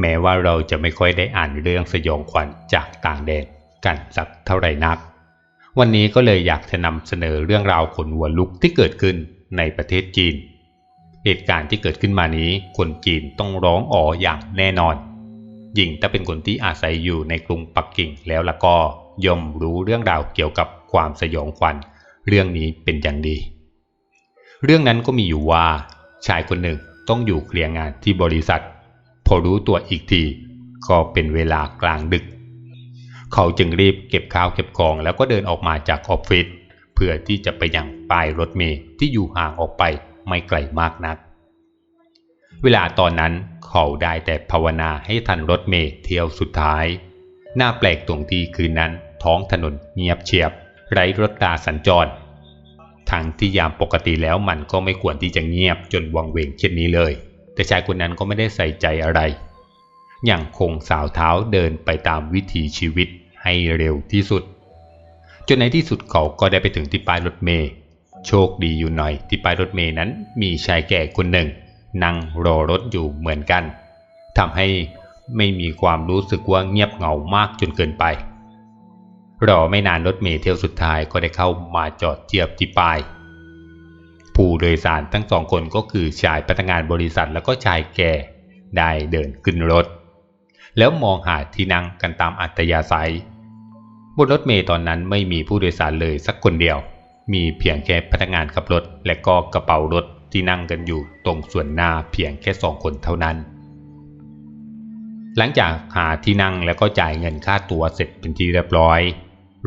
แม้ว่าเราจะไม่ค่อยได้อ่านเรื่องสยองขวัญจากต่างแดนกันสักเท่าไหร่นัก วันนี้ก็เลยอยากจะนำเสนอเรื่องราวขนหัวลุกที่เกิดขึ้นในประเทศจีน เหตุการณ์ที่เกิดขึ้นมานี้คนจีนต้องร้องอ๋ออย่างแน่นอน ยิ่งถ้าเป็นคนที่อาศัยอยู่ในกรุงปักกิ่งแล้วละก็ย่อมรู้เรื่องราวเกี่ยวกับความสยองขวัญเรื่องนี้เป็นอย่างดี เรื่องนั้นก็มีอยู่ว่าชายคนหนึ่งต้องอยู่เคลียร์งานที่บริษัท รู้ตัวอีกที ก็เป็นเวลากลางดึก เขาจึงรีบเก็บข้าวเก็บของแล้วก็เดินออกมาจากออฟฟิศเพื่อที่จะไปยังป้ายรถเมล์ที่อยู่ห่างออกไปไม่ไกลมากนัก เวลาตอนนั้นเขาได้แต่ภาวนาให้ทันรถเมล์เที่ยวสุดท้ายหน้าแปลกตรงที่คืนนั้นท้องถนนเงียบเฉียบ ไร้รถราสัญจร ทั้งที่ยามปกติแล้วมันก็ไม่ควรที่จะเงียบจนวังเวงเช่นนี้เลย แต่ชายคนนั้นก็ไม่ได้ใส่ใจอะไร อย่างคงสาวเท้าเดินไปตามวิถีชีวิตให้เร็วที่สุด จนในที่สุดเขาก็ได้ไปถึงที่ป้ายรถเมล์โชคดีอยู่หน่อยที่ป้ายรถเมล์นั้นมีชายแก่คนหนึ่ง นั่งรอรถอยู่เหมือนกันทำให้ไม่มีความรู้สึกว่าเงียบเหงามากจนเกินไปรอไม่นานรถเมล์เที่ยวสุดท้ายก็ได้เข้ามาจอดเทียบที่ป้าย ผู้โดยสารทั้งสองคนก็คือชายพนักงานบริษัทแล้วก็ชายแก่ได้เดินขึ้นรถ แล้วมองหาที่นั่งกันตามอัตยาศัย บนรถเมล์ตอนนั้นไม่มีผู้โดยสารเลยสักคนเดียว มีเพียงแค่พนักงานขับรถ และก็กระเป๋ารถที่นั่งกันอยู่ตรงส่วนหน้าเพียงแค่สองคนเท่านั้น หลังจากหาที่นั่งแล้วก็จ่ายเงินค่าตัวเสร็จเป็นที่เรียบร้อย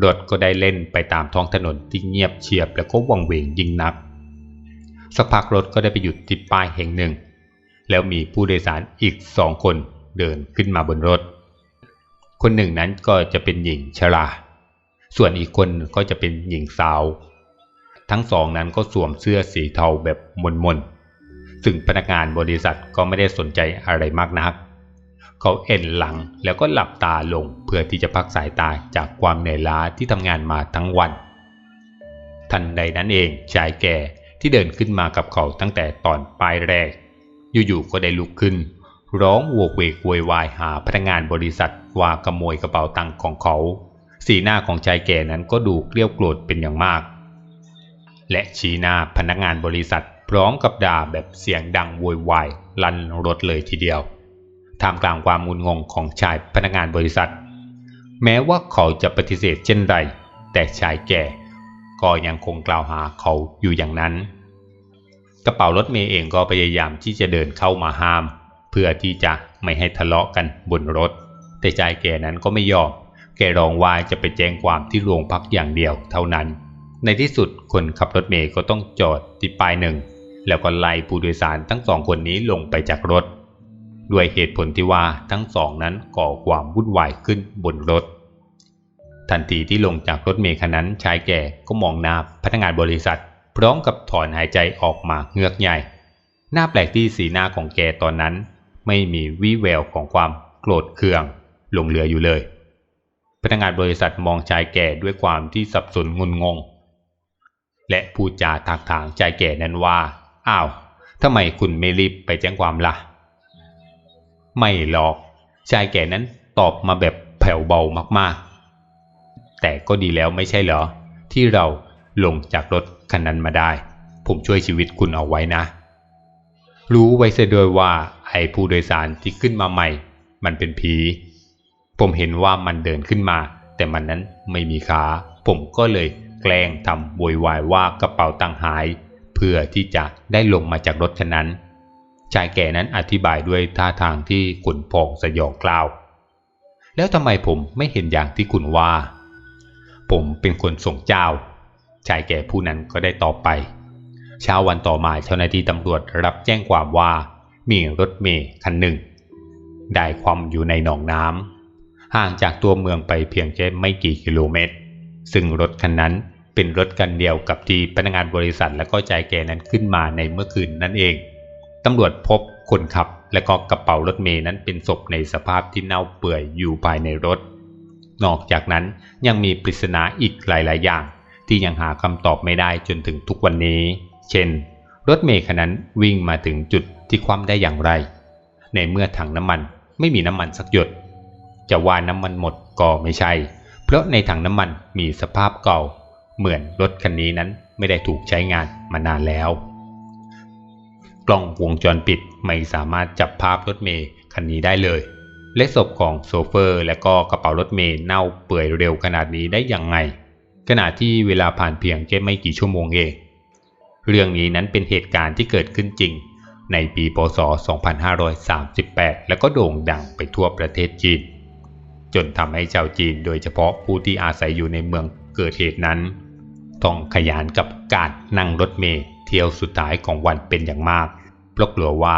รถก็ได้เล่นไปตามท้องถนนที่เงียบเชียบแล้วก็วังเวงยิ่งนัก สักพักรถก็ได้ไปหยุดที่ป้ายแห่งหนึ่ง แล้วมีผู้โดยสารอีกสองคนเดินขึ้นมาบนรถ คนหนึ่งนั้นก็จะเป็นหญิงชรา ส่วนอีกคนก็จะเป็นหญิงสาว ทั้งสองนั้นก็สวมเสื้อสีเทาแบบมนๆซึ่งพนักงานบริษัทก็ไม่ได้สนใจอะไรมากนัก เขาเอ็นหลังแล้วก็หลับตาลงเพื่อที่จะพักสายตาจากความเหนื่อยล้าที่ทำงานมาทั้งวัน ทันใดนั้นเองชายแก่ ที่เดินขึ้นมากับเขาตั้งแต่ตอนปลายแรก อยู่ๆก็ได้ลุกขึ้น ร้องโวกเวกโวยวายหาพนักงานบริษัทว่าขโมยกระเป๋าตังค์ของเขา สีหน้าของชายแก่นั้นก็ดูเกลี้ยวโกรธเป็นอย่างมาก และชี้หน้าพนักงานบริษัทพร้อมกับด่าแบบเสียงดังโวยวายลั่นรถเลยทีเดียวท่ามกลางความงุนงงของชายพนักงานบริษัท แม้ว่าเขาจะปฏิเสธเช่นไรแต่ชายแก่ ก็ยังคงกล่าวหาเขาอยู่อย่างนั้น กระเป๋ารถเมย์เองก็พยายามที่จะเดินเข้ามาห้าม เพื่อที่จะไม่ให้ทะเลาะกันบนรถ แต่ชายแก่นั้นก็ไม่ยอม แกร้องว่าจะไปแจ้งความที่โรงพักอย่างเดียวเท่านั้น ในที่สุดคนขับรถเมย์ก็ต้องจอดที่ป้ายหนึ่ง แล้วก็ไล่ผู้โดยสารทั้งสองคนนี้ลงไปจากรถ ด้วยเหตุผลที่ว่าทั้งสองนั้นก่อความวุ่นวายขึ้นบนรถ ทันทีที่ลงจากรถเมล์คันนั้นชายแก่ก็มองหน้าพนักงานบริษัท พร้อมกับถอนหายใจออกมาเงือกใหญ่หน้าแปลกที่สีหน้าของแกตอนนั้น ไม่มีวิแววของความโกรธเคืองหลงเหลืออยู่เลย พนักงานบริษัทมองชายแก่ด้วยความที่สับสนงุนงง และพูดจาทากถางชายแก่นั้นว่า อ้าวทำไมคุณไม่รีบไปแจ้งความละ่ะ ไม่หรอก ชายแก่นั้นตอบมาแบบแผ่วเบามากๆ แต่ก็ดีแล้วไม่ใช่เหรอ ที่เราลงจากรถคันนั้นมาได้ ผมช่วยชีวิตคุณเอาไว้นะ รู้ไว้เสียด้วยว่าไอ้ผู้โดยสารที่ขึ้นมาใหม่ มันเป็นผี ผมเห็นว่ามันเดินขึ้นมา แต่มันนั้นไม่มีขา ผมก็เลยแกล้งทำโวยวายว่ากระเป๋าตังค์หาย เพื่อที่จะได้ลงมาจากรถคันนั้นชายแก่นั้นอธิบายด้วยท่าทางที่ขุนพองสยองกล่าว แล้วทำไมผมไม่เห็นอย่างที่คุณว่า ผมเป็นคนส่งเจ้า ชายแก่ผู้นั้นก็ได้ตอบไป เช้าวันต่อมาเจ้าหน้าที่ตำรวจรับแจ้งความว่า มีรถเมล์คันหนึ่ง ได้ความอยู่ในหนองน้ำห่างจากตัวเมืองไปเพียงแค่ไม่กี่กิโลเมตร ซึ่งรถคันนั้นเป็นรถกันเดียวกับที่พนักงานบริษัทและก็ชายแก่นั้นขึ้นมาในเมื่อคืนนั่นเอง ตำรวจพบคนขับและก็กระเป๋ารถเมย์นั้นเป็นศพในสภาพที่เน่าเปื่อยอยู่ภายในรถ นอกจากนั้นยังมีปริศนาอีกหลาย ๆ อย่าง ที่ยังหาคำตอบไม่ได้จนถึงทุกวันนี้ เช่น รถเมย์คันนั้นวิ่งมาถึงจุดที่คว่ำได้อย่างไร ในเมื่อถังน้ำมันไม่มีน้ำมันสักหยด จะว่าน้ำมันหมดก็ไม่ใช่ เพราะในถังน้ำมันมีสภาพเก่า เหมือนรถคันนี้นั้นไม่ได้ถูกใช้งานมานานแล้ว กล้องวงจรปิดไม่สามารถจับภาพรถเมย์คันนี้ได้เลย และศพของโซเฟอร์ และก็กระเป๋ารถเมย์เน่าเปื่อยเร็วขนาดนี้ได้ยังไง ขณะที่เวลาผ่านเพียงแค่ไม่กี่ชั่วโมงเอง เรื่องนี้นั้นเป็นเหตุการณ์ที่เกิดขึ้นจริง ในปีพศ 2538 และก็โด่งดังไปทั่วประเทศจีน จนทำให้ชาวจีนโดยเฉพาะผู้ที่อาศัยอยู่ในเมืองเกิดเหตุนั้น ต้องขยานกับการนั่งรถเมล์เที่ยวสุดท้ายของวันเป็นอย่างมากเพราะกลัวว่า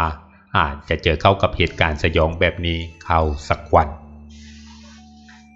อาจจะเจอเข้ากับเหตุการณ์สยองแบบนี้เข้าสักวัน